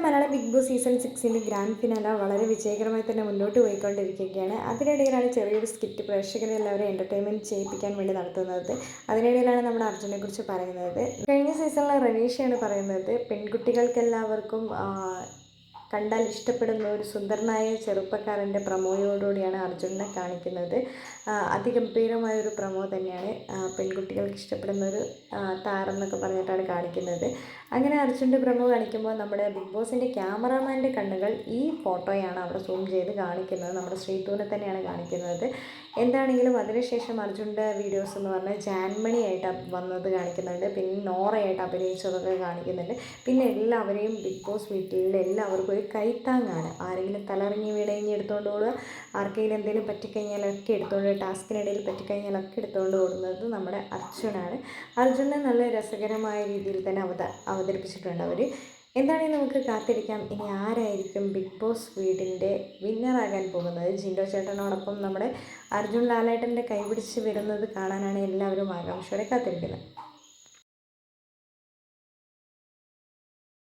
നമ്മുടെ Malayalam Bigg Boss season സിക്സിന്റെ grand finale വളരെ വിജയകരമായി തന്നെ മുന്നോട്ട് പോയിക്കൊണ്ടിരിക്കുകയാണ്. അതിനിടയിലാണ് ചെറിയൊരു സ്കിറ്റ് പ്രേക്ഷകരെ എല്ലാവരും എന്റർടൈൻമെന്റ് ചെയ്യിപ്പിക്കാൻ വേണ്ടി നടത്തുന്നത്. അതിനിടയിലാണ് നമ്മുടെ അർജുനെ കുറിച്ച് പറയുന്നത്. കഴിഞ്ഞ സീസണിലെ റനീഷയാണ് പറയുന്നത് പെൺകുട്ടികൾക്കെല്ലാവർക്കും കണ്ടാൽ ഇഷ്ടപ്പെടുന്ന ഒരു സുന്ദരനായ ചെറുപ്പക്കാരന്റെ പ്രമോയോടുകൂടിയാണ് അർജുനെ കാണിക്കുന്നത്. അതിഗംഭീരമായ ഒരു പ്രമോ തന്നെയാണ് പെൺകുട്ടികൾക്ക് ഇഷ്ടപ്പെടുന്ന ഒരു താരെന്നൊക്കെ പറഞ്ഞിട്ടാണ് കാണിക്കുന്നത്. അങ്ങനെ അർജുന്റെ പ്രമോ കാണിക്കുമ്പോൾ നമ്മുടെ ബിഗ് ബോസിന്റെ ക്യാമറാമാന്റെ കണ്ണുകൾ ഈ ഫോട്ടോയാണ് അവിടെ സൂം ചെയ്ത് കാണിക്കുന്നത്. നമ്മുടെ ശ്രീതൂനെ തന്നെയാണ് കാണിക്കുന്നത്. എന്താണെങ്കിലും അതിനുശേഷം അർജുന്റെ വീഡിയോസ് എന്ന് പറഞ്ഞാൽ ജാൻമണിയായിട്ട് വന്നത് കാണിക്കുന്നുണ്ട്. പിന്നെ നോറയായിട്ട് അഭിനയിച്ചതൊക്കെ കാണിക്കുന്നുണ്ട്. പിന്നെ എല്ലാവരെയും ബിഗ് ബോസ് വീട്ടിൽ എല്ലാവർക്കും ഒരു കൈത്താങ്ങാണ്. ആരെങ്കിലും തലറിഞ്ഞ് വീടഴിഞ്ഞ് എടുത്തുകൊണ്ട് ഓടുക ആർക്കെങ്കിലും എന്തെങ്കിലും പറ്റിക്കഴിഞ്ഞാലൊക്കെ എടുത്തുകൊണ്ട് ടാസ്കിനിടയിൽ പറ്റിക്കഴിഞ്ഞാലൊക്കെ എടുത്തുകൊണ്ട് ഓടുന്നത് നമ്മുടെ അർജുനാണ്. അർജുനെ നല്ല രസകരമായ രീതിയിൽ തന്നെ അവത അവതരിപ്പിച്ചിട്ടുണ്ട് അവർ എന്താണെങ്കിൽ നമുക്ക് കാത്തിരിക്കാം? ഇനി ആരായിരിക്കും ബിഗ് ബോസ് വീടിന്റെ വിന്നറാകാൻ പോകുന്നത്? ജിൻഡോ ചേട്ടനോടൊപ്പം നമ്മുടെ അർജുൻ ലാലേട്ടന്റെ കൈപിടിച്ച് വരുന്നത് കാണാനാണ് എല്ലാവരും ആകാംക്ഷയോടെ കാത്തിരിക്കുന്നത്.